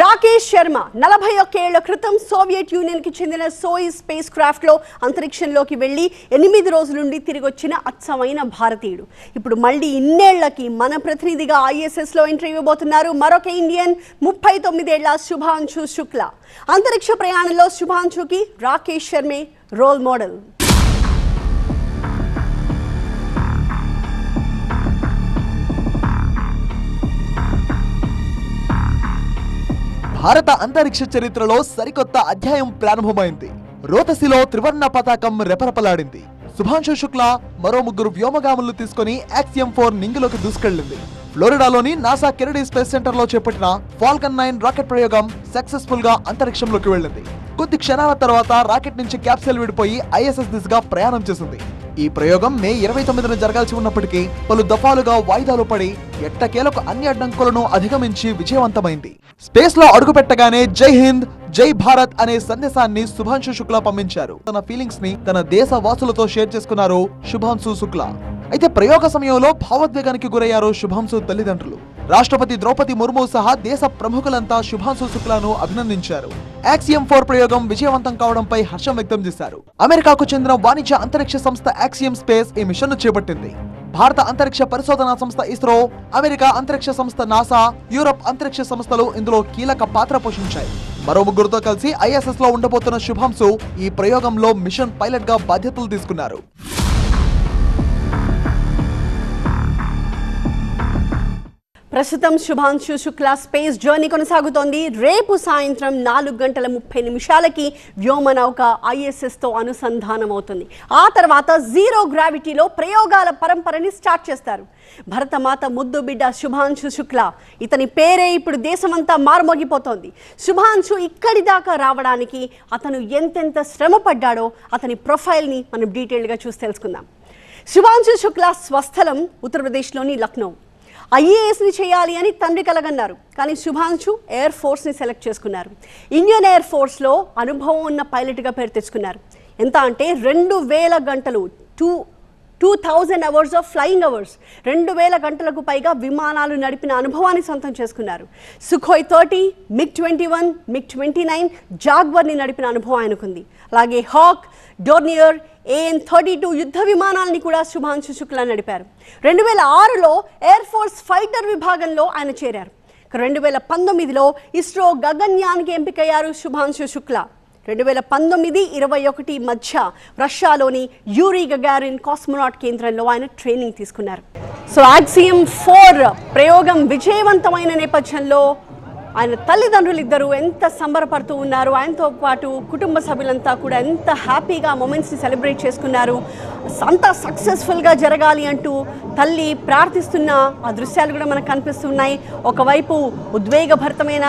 రాకేష్ శర్మ నలభై ఒక్కేళ్ళ క్రితం సోవియట్ యూనియన్కి చెందిన సోయి స్పేస్ క్రాఫ్ట్లో అంతరిక్షంలోకి వెళ్ళి ఎనిమిది రోజుల నుండి తిరిగి వచ్చిన అచ్చమైన భారతీయుడు. ఇప్పుడు మళ్ళీ ఇన్నేళ్ళకి మన ప్రతినిధిగా ఐఎస్ఎస్లో ఎంట్రీ ఇవ్వబోతున్నారు మరొక ఇండియన్ ముప్పై తొమ్మిదేళ్ళ శుభాంశు శుక్ల. అంతరిక్ష ప్రయాణంలో శుభాంశుకి రాకేష్ శర్మే రోల్ మోడల్. భారత అంతరిక్ష చరిత్రలో సరికొత్త అధ్యాయం ప్రారంభమైంది. రోతసిలో త్రివర్ణ పతాకం రెపరెపలాడింది. శుభాంశు శుక్లా మరో ముగ్గురు వ్యోమగాములు తీసుకుని యాక్సియం ఫోర్ నింగిలోకి దూసుకెళ్ళింది ఫ్లోరిడాలోని నాసా కెనడీ స్పేస్ సెంటర్లో చేపట్టిన ఫాల్కన్ నైన్ రాకెట్ ప్రయోగం సక్సెస్ఫుల్గా అంతరిక్షంలోకి వెళ్ళింది. కొద్ది క్షణాల తర్వాత రాకెట్ నుంచి క్యాప్సెల్ విడిపోయి ఐఎస్ఎస్ దిశగా ప్రయాణం చేసింది. ఈ ప్రయోగం మే ఇరవై తొమ్మిదిన జరగాల్సి ఉన్నప్పటికీ పలు దఫాలుగా వాయిదాలు పడి ఎట్టకేలకు అన్ని అడ్డంకులను అధిగమించి విజయవంతమైంది. స్పేస్లో అడుగుపెట్టగానే జై హింద్ జై భారత్ అనే సందేశాన్ని శుభాంశు శుక్లా పంపించారు. తన ఫీలింగ్స్ని తన దేశ వాసులతో షేర్ చేసుకున్నారు శుభాంశు శుక్లా. అయితే ప్రయోగ సమయంలో భావోద్వేగానికి గురయ్యారు శుభాంశు తల్లిదండ్రులు. రాష్ట్రపతి ద్రౌపది ముర్ము సహా దేశ ప్రముఖులంతా శుభాంశు శుక్లాను అభినందించారు. యాక్సియం ఫోర్ ప్రయోగం విజయవంతం కావడంపై హర్షం వ్యక్తం చేశారు. అమెరికాకు చెందిన వాణిజ్య అంతరిక్ష సంస్థ యాక్సియం స్పేస్ ఈ మిషన్ను చేపట్టింది. భారత అంతరిక్ష పరిశోధనా సంస్థ ఇస్రో అమెరికా అంతరిక్ష సంస్థ నాసా యూరప్ అంతరిక్ష సంస్థలు ఇందులో కీలక పాత్ర పోషించాయి. మరో ముగ్గురుతో కలిసి ఐఎస్ఎస్లో ఉండబోతున్న శుభాంశు ఈ ప్రయోగంలో మిషన్ పైలట్గా బాధ్యతలు తీసుకున్నారు. ప్రస్తుతం శుభాంశు శుక్లా స్పేస్ జర్నీ కొనసాగుతోంది. రేపు సాయంత్రం నాలుగు గంటల ముప్పై నిమిషాలకి వ్యోమనౌక ఐఎస్ఎస్తో అనుసంధానం అవుతుంది ఆ తర్వాత జీరో గ్రావిటీలో ప్రయోగాల పరంపరని స్టార్ట్ చేస్తారు. భరతమాత ముద్దు బిడ్డ శుభాంశు శుక్లా ఇతని పేరే ఇప్పుడు దేశమంతా మారుమోగిపోతోంది. శుభాంశు ఇక్కడి దాకా రావడానికి అతను ఎంతెంత శ్రమ పడ్డాడో అతని ప్రొఫైల్ని మనం డీటెయిల్గా చూసి తెలుసుకుందాం. శుభాంశు శుక్లా స్వస్థలం ఉత్తరప్రదేశ్లోని లక్నో. ఐఏఎస్ని చేయాలి అని తండ్రి కలగన్నారు. కానీ శుభాంశు ఎయిర్ ఫోర్స్ని సెలెక్ట్ చేసుకున్నారు. ఇండియన్ ఎయిర్ ఫోర్స్లో అనుభవం ఉన్న పైలట్గా పేరు తెచ్చుకున్నారు. ఎంత అంటే రెండు వేల గంటలు two two thousand hours of flying hours. రెండు వేల గంటలకు పైగా విమానాలు నడిపిన అనుభవాన్ని సొంతం చేసుకున్నారు. Sukhoi thirty MiG twenty one MiG twenty nine జాగ్వర్ని నడిపిన అనుభవం ఆయనకుంది. అలాగే Hawk Dornier AN thirty two యుద్ధ విమానాల్ని కూడా శుభాంశు శుక్లా నడిపారు. రెండు వేల ఆరులో ఎయిర్ ఫోర్స్ ఫైటర్ విభాగంలో ఆయన చేరారు. రెండు వేల పంతొమ్మిదిలో ఇస్రో గగన్యాన్కి ఎంపికయ్యారు శుభాంశు శుక్లా. రెండు వేల పంతొమ్మిది ఇరవై ఒకటి మధ్య రష్యాలోని యూరీ గగారిన్ కాస్మోనాట్ కేంద్రంలో ఆయన ట్రైనింగ్ తీసుకున్నారు. సో యాక్సియం ఫోర్ ప్రయోగం విజయవంతమైన నేపథ్యంలో ఆయన తల్లిదండ్రులు ఇద్దరు ఎంత సంబరపడుతూ ఉన్నారు ఆయనతో పాటు కుటుంబ సభ్యులంతా కూడా ఎంత హ్యాపీగా మూమెంట్స్ని సెలబ్రేట్ చేసుకున్నారు అంతా సక్సెస్ఫుల్గా జరగాలి అంటూ తల్లి ప్రార్థిస్తున్న ఆ దృశ్యాలు కూడా మనకు కనిపిస్తున్నాయి. ఒకవైపు ఉద్వేగభరితమైన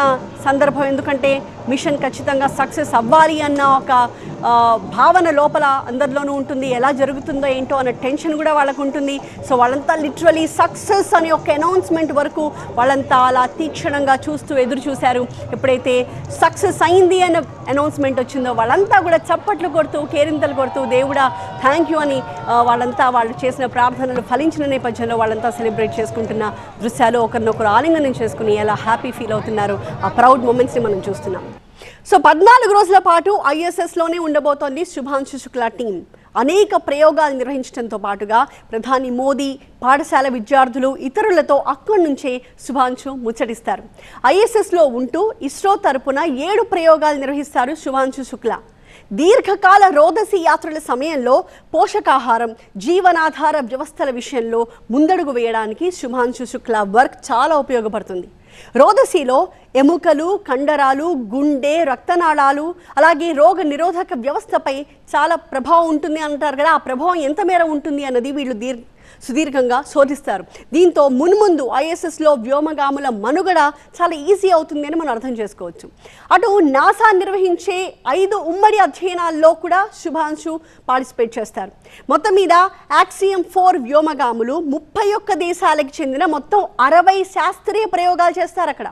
సందర్భం ఎందుకంటే మిషన్ ఖచ్చితంగా సక్సెస్ అవ్వాలి అన్న ఒక భావన లోపల అందరిలోనూ ఉంటుంది. ఎలా జరుగుతుందో ఏంటో అన్న టెన్షన్ కూడా వాళ్ళకు ఉంటుంది. సో వాళ్ళంతా లిటరలీ సక్సెస్ అనే ఒక అనౌన్స్మెంట్ వరకు వాళ్ళంతా అలా తీక్షణంగా చూస్తూ ఎదురు చూశారు. ఎప్పుడైతే సక్సెస్ అయింది అన్న అనౌన్స్మెంట్ వచ్చిందో వాళ్ళంతా కూడా చప్పట్లు కొడుతూ కేరింతలు కొడుతూ దేవుడా థ్యాంక్ యూ అని వాళ్ళంతా వాళ్ళు చేసిన ప్రార్థనలు ఫలించిన నేపథ్యంలో వాళ్ళంతా సెలబ్రేట్ చేసుకుంటున్న దృశ్యాలు ఒకరినొకరు ఆలింగనం చేసుకుని ఎలా హ్యాపీ ఫీల్ అవుతున్నారు. ఆ ప్రౌడ్ మూమెంట్స్ని మనం చూస్తున్నాం. సో పద్నాలుగు రోజుల పాటు ఐఎస్ఎస్లోనే ఉండబోతోంది శుభాంశు శుక్లా టీం. అనేక ప్రయోగాలు నిర్వహించడంతో పాటుగా ప్రధాని మోదీ పాఠశాల విద్యార్థులు ఇతరులతో అక్కడి నుంచే శుభాంశు ముచ్చటిస్తారు. ఐఎస్ఎస్లో ఉంటూ ఇస్రో తరపున ఏడు ప్రయోగాలు నిర్వహిస్తారు శుభాంశు శుక్లా. దీర్ఘకాల రోదసి యాత్రల సమయంలో పోషకాహారం జీవనాధార వ్యవస్థల విషయంలో ముందడుగు వేయడానికి శుభాంశు శుక్లా వర్క్ చాలా ఉపయోగపడుతుంది. రోదసిలో ఎముకలు కండరాలు గుండె రక్తనాళాలు అలాగే రోగ నిరోధక వ్యవస్థపై చాలా ప్రభావం ఉంటుంది అంటారు కదా. ఆ ప్రభావం ఎంత మేర ఉంటుంది అన్నది వీళ్ళు దీర్ సుదీర్ఘంగా శోధిస్తారు. దీంతో మున్ముందు ఐఎస్ఎస్లో వ్యోమగాముల మనుగడ చాలా ఈజీ అవుతుంది అని మనం అర్థం చేసుకోవచ్చు. అటు నాసా నిర్వహించే ఐదు ఉమ్మడి అధ్యయనాల్లో కూడా శుభాంశు పార్టిసిపేట్ చేస్తారు. మొత్తం మీద యాక్సియం ఫోర్ వ్యోమగాములు ముప్పై ఒక్క దేశాలకు చెందిన మొత్తం అరవై శాస్త్రీయ ప్రయోగాలు చేస్తారు అక్కడ.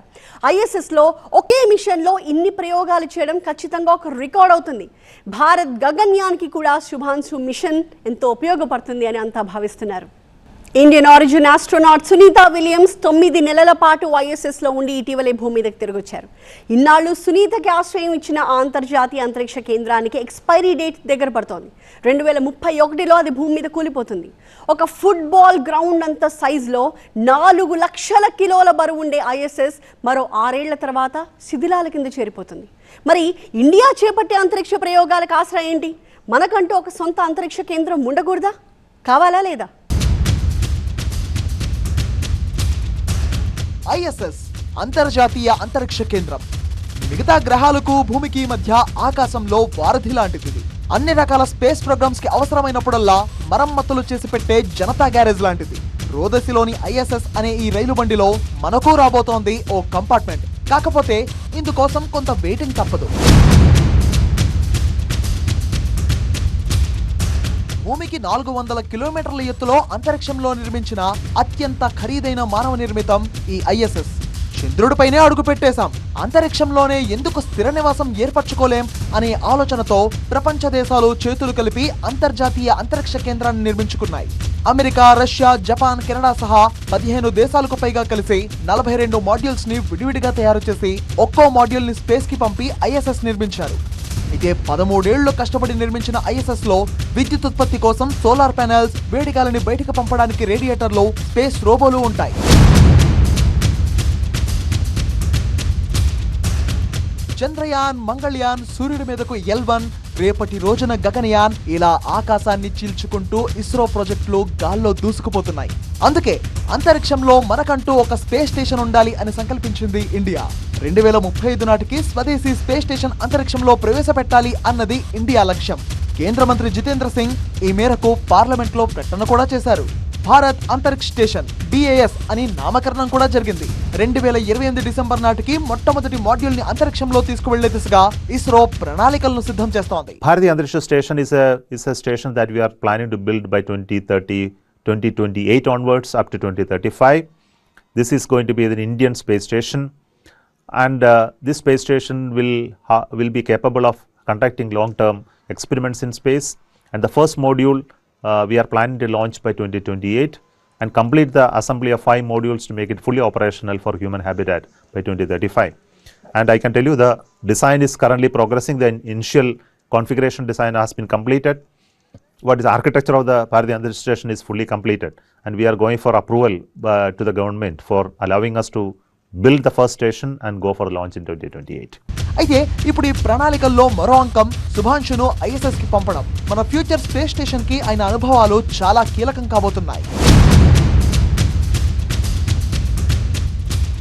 ఐఎస్ఎస్లో ఒకే మిషన్లో ఇన్ని ప్రయోగాలు చేయడం ఖచ్చితంగా ఒక రికార్డ్ అవుతుంది. భారత్ గగన్యాన్కి కూడా శుభాంశు మిషన్ ఎంతో ఉపయోగపడుతుంది అని అంతా భావిస్తున్నారు. Indian origin astronaut Sunita Williams తొమ్మిది నెలల పాటు ISS లో ఉండి ఇటీవలే భూమి మీదకి తిరిగొచ్చారు. ఇన్నాళ్ళు సునీతకి ఆశ్రయం ఇచ్చిన అంతర్జాతీయ అంతరిక్ష కేంద్రానికి ఎక్స్పైరీ డేట్ దగ్గర పడుతోంది. రెండు వేల ముప్పై ఒకటిలో అది భూమి మీద కూలిపోతుంది. ఒక ఫుట్బాల్ గ్రౌండ్ అంత సైజులో నాలుగు లక్షల కిలోల బరువు ఉండే ఐఎస్ఎస్ మరో ఆరేళ్ళ తర్వాత శిథిలాల కింద చేరిపోతుంది. మరి ఇండియా చేపట్టే అంతరిక్ష ప్రయోగాలకు ఆశ్రయం ఏంటి? మనకంటూ ఒక సొంత అంతరిక్ష కేంద్రం ఉండకూడదా? కావాలా లేదా? ఐఎస్ఎస్ అంతర్జాతీయ అంతరిక్ష కేంద్రం. మిగతా గ్రహాలకు భూమికి మధ్య ఆకాశంలో వారధి లాంటిది. అన్ని రకాల స్పేస్ ప్రోగ్రామ్స్కి అవసరమైనప్పుడల్లా మరమ్మతులు చేసి పెట్టే జనతా గ్యారేజ్ లాంటిది. రోదసిలోని ఐఎస్ఎస్ అనే ఈ రైలు బండిలో మనకు రాబోతోంది ఓ కంపార్ట్మెంట్. కాకపోతే ఇందుకోసం కొంత వెయిటింగ్ తప్పదు. భూమికి నాలుగు వందల కిలోమీటర్ల ఎత్తులో అంతరిక్షంలో నిర్మించిన అత్యంత ఖరీదైన మానవ నిర్మితం ఈ ఐఎస్ఎస్. చంద్రుడిపైనే అడుగు పెట్టేశాం. అంతరిక్షంలోనే ఎందుకు స్థిర నివాసం ఏర్పరచుకోలేం అనే ఆలోచనతో ప్రపంచ దేశాలు చేతులు కలిపి అంతర్జాతీయ అంతరిక్ష కేంద్రాన్ని నిర్మించుకున్నాయి. అమెరికా రష్యా జపాన్ కెనడా సహా పదిహేను దేశాలకు పైగా కలిసి నలభై రెండు మాడ్యూల్స్ని విడివిడిగా తయారు చేసి ఒక్కో మాడ్యూల్ని స్పేస్కి పంపి ఐఎస్ఎస్ నిర్మించారు. అయితే పదమూడేళ్ళు కష్టపడి నిర్మించిన ఐఎస్ఎస్లో విద్యుత్ ఉత్పత్తి కోసం సోలార్ ప్యానెల్స్ వేడిగాలని బయటకు పంపడానికి రేడియేటర్లు స్పేస్ రోబోలు ఉంటాయి. చంద్రయాన్ మంగళయాన్ సూర్యుడి మీదకు ఎల్ వన్ రేపటి రోజున గగనయాన్ ఇలా ఆకాశాన్ని చీల్చుకుంటూ ఇస్రో ప్రాజెక్టులు గాల్లో దూసుకుపోతున్నాయి. అందుకే అంతరిక్షంలో మనకంటూ ఒక స్పేస్ స్టేషన్ ఉండాలి అని సంకల్పించింది ఇండియా. రెండు వేల ముప్పై ఐదు నాటికి స్వదేశీ స్పేస్ స్టేషన్ అంతరిక్షంలో ప్రవేశపెట్టాలి అన్నది ఇండియా లక్ష్యం. కేంద్ర మంత్రి జితేంద్ర సింగ్ ఈ మేరకు పార్లమెంట్లో ప్రకటన కూడా చేశారు. భారత్ అంతరిక్ష స్టేషన్ బిఏఎస్ అని నామకరణం కూడా జరిగింది. రెండు వేల ఇరవై ఎనిమిది డిసెంబర్ నాటికి మొట్టమొదటి మాడ్యూల్ని అంతరిక్షంలో తీసుకువెళ్ళే దిశగా ఇస్రో ప్రణాళికలను సిద్ధం చేస్తోంది. భారతీయ అంతరిక్ష station is is station that we are planning to build by 2020 2028 twenty eight onwards up to twenty this is going to be an Indian space station and this space station will will be capable of conducting long term experiments in space and the first module we are planning to launch by 2028 and complete the assembly of five modules to make it fully operational for human habitat by 2035. And I can tell you the design is currently progressing. The initial configuration design has been completed. What is the architecture of the Bharati station is fully completed, and we are going for approval uh, to the government for allowing us to build the first station and go for launch in 2028. అయితే ఇప్పుడు ఈ ప్రణాళికల్లో మరో అంకం శుభాంశును ఐఎస్ఎస్కి పంపడం. మన future space స్టేషన్కి ఆయన అనుభవాలు చాలా కీలకం కాబోతున్నాయి.